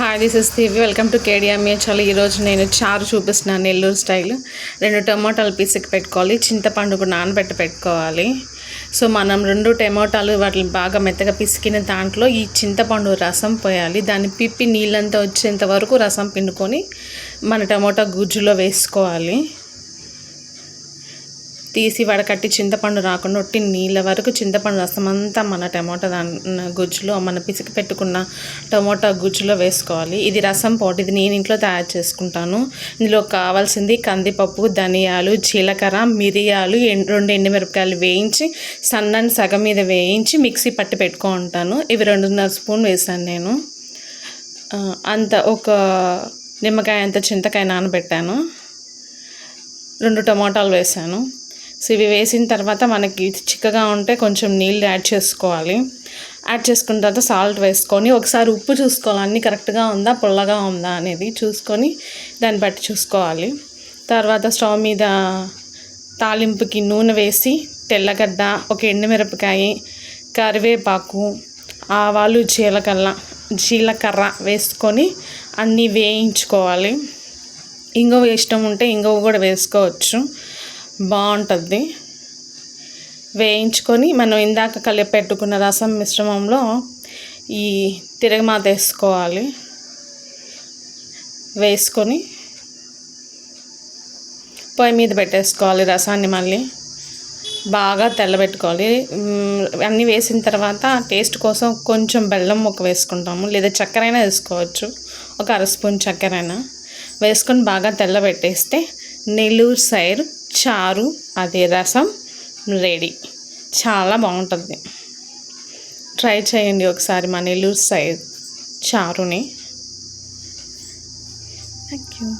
Hi this is Divya welcome to KDMA చాలా ఈరోజు నేను చారు చూపిస్తున్నాను నెల్లూరు స్టైల్. రెండు టమోటాలు పీసుకి పెట్టుకోవాలి. చింతపండు నానబెట్ట నానబెట్టి పెట్టుకోవాలి. సో మనం రెండు టమోటాలు వాటిని బాగా మెత్తగా పిసికిన దాంట్లో ఈ చింతపండు రసం పోయాలి. దాన్ని పిప్పి నీళ్ళంతా వచ్చేంత వరకు రసం పిండుకొని మన టమోటా గుజ్జులో వేసుకోవాలి. తీసి వడకట్టి చింతపండు రాకుండా ఒట్టి నీళ్ళ వరకు చింతపండు రసం అంతా మన టమోటా దాని గుజ్జులో మన పిసికి పెట్టుకున్న టమోటా గుజ్జులో వేసుకోవాలి. ఇది రసం పోటీ ఇది నేను ఇంట్లో తయారు చేసుకుంటాను. ఇందులో కావాల్సింది కందిపప్పు ధనియాలు జీలకర్ర మిరియాలు రెండు ఎండుమిరపకాయలు వేయించి సన్నని సగం మీద వేయించి మిక్సీ పట్టి పెట్టుకో ఉంటాను. ఇవి రెండున్నర స్పూన్ వేసాను నేను. అంత ఒక నిమ్మకాయ అంత చింతకాయ నానబెట్టాను. రెండు టమాటాలు వేసాను. సో ఇవి వేసిన తర్వాత మనకి చిక్కగా ఉంటే కొంచెం నీళ్ళు యాడ్ చేసుకోవాలి. యాడ్ చేసుకున్న తర్వాత సాల్ట్ వేసుకొని ఒకసారి ఉప్పు చూసుకోవాలి. అన్నీ కరెక్ట్గా ఉందా పుల్లగా ఉందా అనేది చూసుకొని దాన్ని బట్టి చూసుకోవాలి. తర్వాత స్టవ్ మీద తాలింపుకి నూనె వేసి తెల్లగడ్డ ఒక ఎండుమిరపకాయ కరివేపాకు ఆవాలు జీలకర్ర జీలకర్ర వేసుకొని అన్నీ వేయించుకోవాలి. ఇంగువ ఇష్టం ఉంటే ఇంగువ కూడా వేసుకోవచ్చు. బాగుంటుంది. వేయించుకొని మనం ఇందాక కలిపి పెట్టుకున్న రసం మిశ్రమంలో ఈ తిరగమాత వేసుకోవాలి. వేసుకొని పొయ్యి మీద పెట్టేసుకోవాలి రసాన్ని మళ్ళీ. బాగా తెల్లబెట్టుకోవాలి. అన్నీ వేసిన తర్వాత టేస్ట్ కోసం కొంచెం బెల్లం ముక్క వేసుకుంటాము. లేదా చక్కెరైనా అయినా వేసుకోవచ్చు. ఒక అర స్పూన్ చక్కెరైనా అయినా. వేసుకొని బాగా తెల్లబెట్టేస్తే నెల్లూరు సైడ్ చారు అదే రసం రెడీ. చాలా బాగుంటుంది. ట్రై చేయండి ఒకసారి మా నెల్లూరు సైడ్ చారుని. Thank you